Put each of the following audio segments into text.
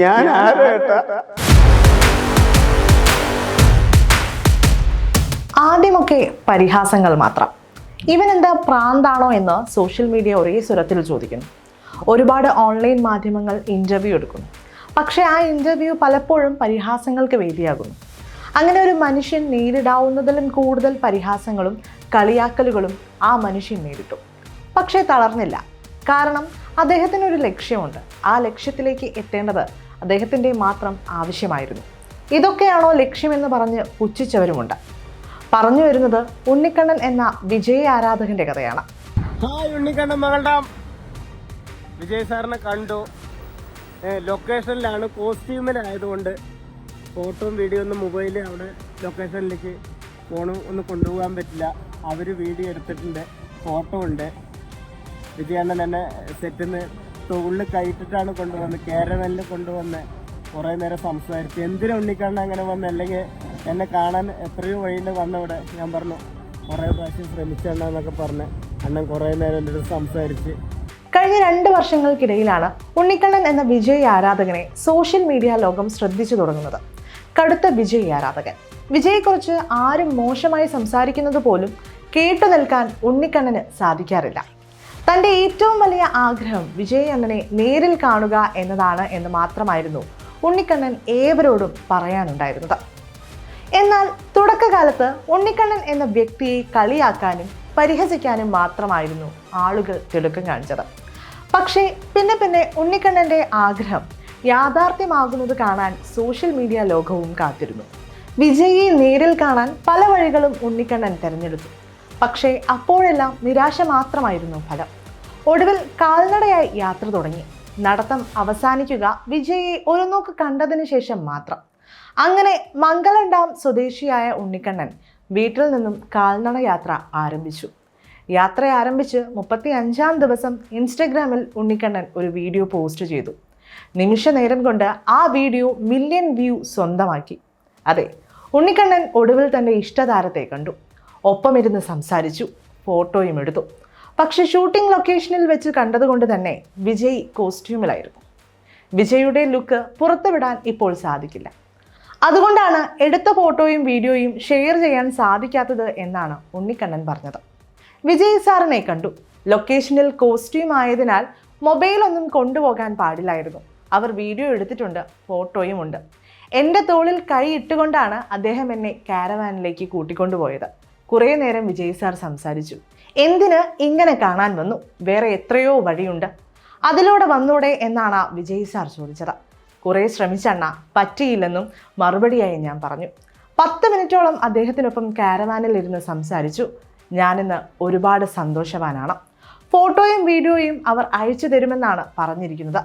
ഞാൻ ആരേട്ടാ ആദ്യമൊക്കെ പരിഹാസങ്ങൾ മാത്രം. ഇവനെന്താ എന്താ പ്രാന്താണോ എന്ന് സോഷ്യൽ മീഡിയ ഒരേ സ്വരത്തിൽ ചോദിക്കുന്നു. ഒരുപാട് ഓൺലൈൻ മാധ്യമങ്ങൾ ഇന്റർവ്യൂ എടുക്കുന്നു. പക്ഷേ ആ ഇന്റർവ്യൂ പലപ്പോഴും പരിഹാസങ്ങൾക്ക് വേദിയാകുന്നു. അങ്ങനെ ഒരു മനുഷ്യൻ നേരിടാവുന്നതിലും കൂടുതൽ പരിഹാസങ്ങളും കളിയാക്കലുകളും ആ മനുഷ്യൻ നേരിട്ടു. പക്ഷേ തളർന്നില്ല. കാരണം അദ്ദേഹത്തിനൊരു ലക്ഷ്യമുണ്ട്. ആ ലക്ഷ്യത്തിലേക്ക് എത്തേണ്ടത് അദ്ദേഹത്തിന്റെ മാത്രം ആവശ്യമായിരുന്നു. ഇതൊക്കെയാണോ ലക്ഷ്യമെന്ന് പറഞ്ഞ് പുച്ഛിച്ചവരുമുണ്ട്. പറഞ്ഞു വരുന്നത് ഉണ്ണിക്കണ്ണൻ എന്ന വിജയ ആരാധകന്റെ കഥയാണ്. ഹായ് ഉണ്ണിക്കണ്ണൻ മകൾഡാം വിജയ് സാറിനെ കണ്ടു. ലൊക്കേഷനിലാണ് കോസ്റ്റ്യൂമിലായതുകൊണ്ട് ഫോട്ടോയും വീഡിയോ ഒന്നും മൊബൈലിൽ അവിടെ ലൊക്കേഷനിലേക്ക് ഫോണും ഒന്നും കൊണ്ടുപോകാൻ പറ്റില്ല. അവർ വീഡിയോ എടുത്തിട്ടുണ്ട്. ഫോട്ടോ ഉണ്ട്. വിജയണ്ണൻ എന്നെ സെറ്റിൽ നിന്ന് തൊഴിൽ കയറ്റിട്ടാണ് കൊണ്ടുവന്നത്. കേരളനിൽ കൊണ്ടുവന്ന് കുറേ നേരം സംസാരിച്ചു. എന്തിനാ ഉണ്ണിക്കണ്ണൻ അങ്ങനെ വന്ന്? അല്ലെങ്കിൽ എന്നെ കാണാൻ എത്രയോ വഴിയിൽ വന്നവിടെ. ഞാൻ പറഞ്ഞു കുറേ പ്രാവശ്യം ശ്രമിച്ചണ്ണ എന്നൊക്കെ പറഞ്ഞ് അണ്ണൻ കുറേ നേരം എന്റെ അടുത്ത് സംസാരിച്ച്. കഴിഞ്ഞ രണ്ട് വർഷങ്ങൾക്കിടയിലാണ് ഉണ്ണിക്കണ്ണൻ എന്ന വിജയ് ആരാധകനെ സോഷ്യൽ മീഡിയ ലോകം ശ്രദ്ധിച്ചു തുടങ്ങുന്നത്. കടുത്ത വിജയ് ആരാധകൻ. വിജയെക്കുറിച്ച് ആരും മോശമായി സംസാരിക്കുന്നത് പോലും കേട്ടു നിൽക്കാൻ ഉണ്ണിക്കണ്ണന് സാധിക്കാറില്ല. തന്റെ ഏറ്റവും വലിയ ആഗ്രഹം വിജയ് അണ്ണനെ നേരിൽ കാണുക എന്നതാണ് എന്ന് മാത്രമായിരുന്നു ഉണ്ണിക്കണ്ണൻ ഏവരോടും പറയാനുണ്ടായിരുന്നത്. എന്നാൽ തുടക്കകാലത്ത് ഉണ്ണിക്കണ്ണൻ എന്ന വ്യക്തിയെ കളിയാക്കാനും പരിഹസിക്കാനും മാത്രമായിരുന്നു ആളുകൾ തിടുക്കം കാണിച്ചത്. പക്ഷേ പിന്നെ പിന്നെ ഉണ്ണിക്കണ്ണന്റെ ആഗ്രഹം യാഥാർത്ഥ്യമാകുന്നത് കാണാൻ സോഷ്യൽ മീഡിയ ലോകവും കാത്തിരുന്നു. വിജയിയെ നേരിൽ കാണാൻ പല വഴികളും ഉണ്ണിക്കണ്ണൻ തിരഞ്ഞെടുത്തു. പക്ഷേ അപ്പോഴെല്ലാം നിരാശ മാത്രമായിരുന്നു ഫലം. ഒടുവിൽ കാൽനടയായി യാത്ര തുടങ്ങി. നടത്തം അവസാനിക്കുക വിജയെ ഒരു നോക്ക് കണ്ടതിന് ശേഷം മാത്രം. അങ്ങനെ മംഗലം ഡാം സ്വദേശിയായ ഉണ്ണിക്കണ്ണൻ വീട്ടിൽ നിന്നും കാൽനട യാത്ര ആരംഭിച്ചു. യാത്ര ആരംഭിച്ച് മുപ്പത്തി അഞ്ചാം ദിവസം ഇൻസ്റ്റഗ്രാമിൽ ഉണ്ണിക്കണ്ണൻ ഒരു വീഡിയോ പോസ്റ്റ് ചെയ്തു. നിമിഷ നേരം കൊണ്ട് ആ വീഡിയോ മില്യൺ വ്യൂ സ്വന്തമാക്കി. അതെ ഉണ്ണിക്കണ്ണൻ ഒടുവിൽ തന്റെ ഇഷ്ടതാരത്തെ കണ്ടു. ഒപ്പമിരുന്ന് സംസാരിച്ചു ഫോട്ടോയും എടുത്തു. പക്ഷെ ഷൂട്ടിംഗ് ലൊക്കേഷനിൽ വെച്ച് കണ്ടതുകൊണ്ട് തന്നെ വിജയ് കോസ്റ്റ്യൂമിലായിരുന്നു വിജയുടെ ലുക്ക് പുറത്തുവിടാൻ ഇപ്പോൾ സാധിക്കില്ല. അതുകൊണ്ടാണ് എടുത്ത ഫോട്ടോയും വീഡിയോയും ഷെയർ ചെയ്യാൻ സാധിക്കാത്തത് എന്നാണ് ഉണ്ണിക്കണ്ണൻ പറഞ്ഞത്. വിജയ് സാറിനെ കണ്ടു. ലൊക്കേഷനിൽ കോസ്റ്റ്യൂം ആയതിനാൽ മൊബൈലൊന്നും കൊണ്ടുപോകാൻ പാടില്ലായിരുന്നു. അവർ വീഡിയോ എടുത്തിട്ടുണ്ട് ഫോട്ടോയും ഉണ്ട്. എന്റെ തോളിൽ കൈ ഇട്ടുകൊണ്ടാണ് അദ്ദേഹം എന്നെ കാരവാനിലേക്ക് കൂട്ടിക്കൊണ്ടുപോയത്. കുറേ നേരം വിജയ് സാർ സംസാരിച്ചു. എന്തിന് ഇങ്ങനെ കാണാൻ വന്നു? വേറെ എത്രയോ വഴിയുണ്ട്. അതിലൂടെ വന്നൂടെ എന്നാണ് വിജയ് സാർ ചോദിച്ചത്. കുറേ ശ്രമിച്ചണ്ണ പറ്റിയില്ലെന്നും മറുപടിയായി ഞാൻ പറഞ്ഞു. പത്ത് മിനിറ്റോളം അദ്ദേഹത്തിനൊപ്പം കാരവാനിൽ ഇരുന്ന് സംസാരിച്ചു. ഞാനിന്ന് ഒരുപാട് സന്തോഷവാനാണ്. ഫോട്ടോയും വീഡിയോയും അവർ അയച്ചു തരുമെന്നാണ് പറഞ്ഞിരിക്കുന്നത്.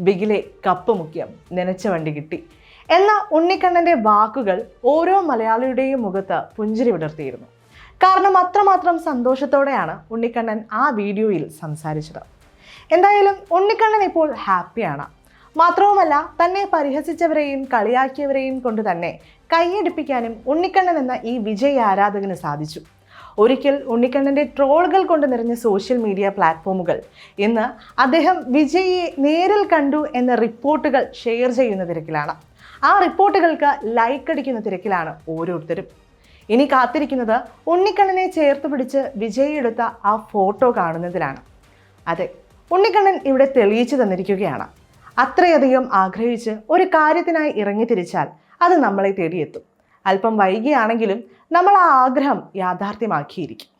ബിഗിലെ കപ്പ് മുഖ്യം നനച്ച വണ്ടി കിട്ടി. എന്ന ഉണ്ണിക്കണ്ണന്റെ വാക്കുകൾ ഓരോ മലയാളിയുടെയും മുഖത്ത് പുഞ്ചിരി വിടർത്തിയിരുന്നു. കാരണം അത്രമാത്രം സന്തോഷത്തോടെയാണ് ഉണ്ണിക്കണ്ണൻ ആ വീഡിയോയിൽ സംസാരിച്ചത്. എന്തായാലും ഉണ്ണിക്കണ്ണൻ ഇപ്പോൾ ഹാപ്പിയാണ്. മാത്രവുമല്ല തന്നെ പരിഹസിച്ചവരെയും കളിയാക്കിയവരെയും കൊണ്ട് തന്നെ കൈയടിപ്പിക്കാനും ഉണ്ണിക്കണ്ണൻ എന്ന ഈ വിജയ ആരാധകന് സാധിച്ചു. ഒരിക്കൽ ഉണ്ണിക്കണ്ണന്റെ ട്രോളുകൾ കൊണ്ട് നിറഞ്ഞ സോഷ്യൽ മീഡിയ പ്ലാറ്റ്ഫോമുകൾ ഇന്ന് അദ്ദേഹം വിജയിയെ നേരിൽ കണ്ടു എന്ന റിപ്പോർട്ടുകൾ ഷെയർ ചെയ്യുന്ന തിരക്കിലാണ്. ആ റിപ്പോർട്ടുകൾക്ക് ലൈക്ക് അടിക്കുന്ന തിരക്കിലാണ് ഓരോരുത്തരും. ഇനി കാത്തിരിക്കുന്നത് ഉണ്ണിക്കണ്ണനെ ചേർത്ത് പിടിച്ച് വിജയെടുത്ത ആ ഫോട്ടോ കാണുന്നതിലാണ്. അതെ ഉണ്ണിക്കണ്ണൻ ഇവിടെ തെളിയിച്ചു തന്നിരിക്കുകയാണ്. അത്രയധികം ആഗ്രഹിച്ച് ഒരു കാര്യത്തിനായി ഇറങ്ങി തിരിച്ചാൽ അത് നമ്മളെ തേടിയെത്തും. അല്പം വൈകിയാണെങ്കിലും നമ്മൾ ആ ആഗ്രഹം യാഥാർത്ഥ്യമാക്കിയിരിക്കും.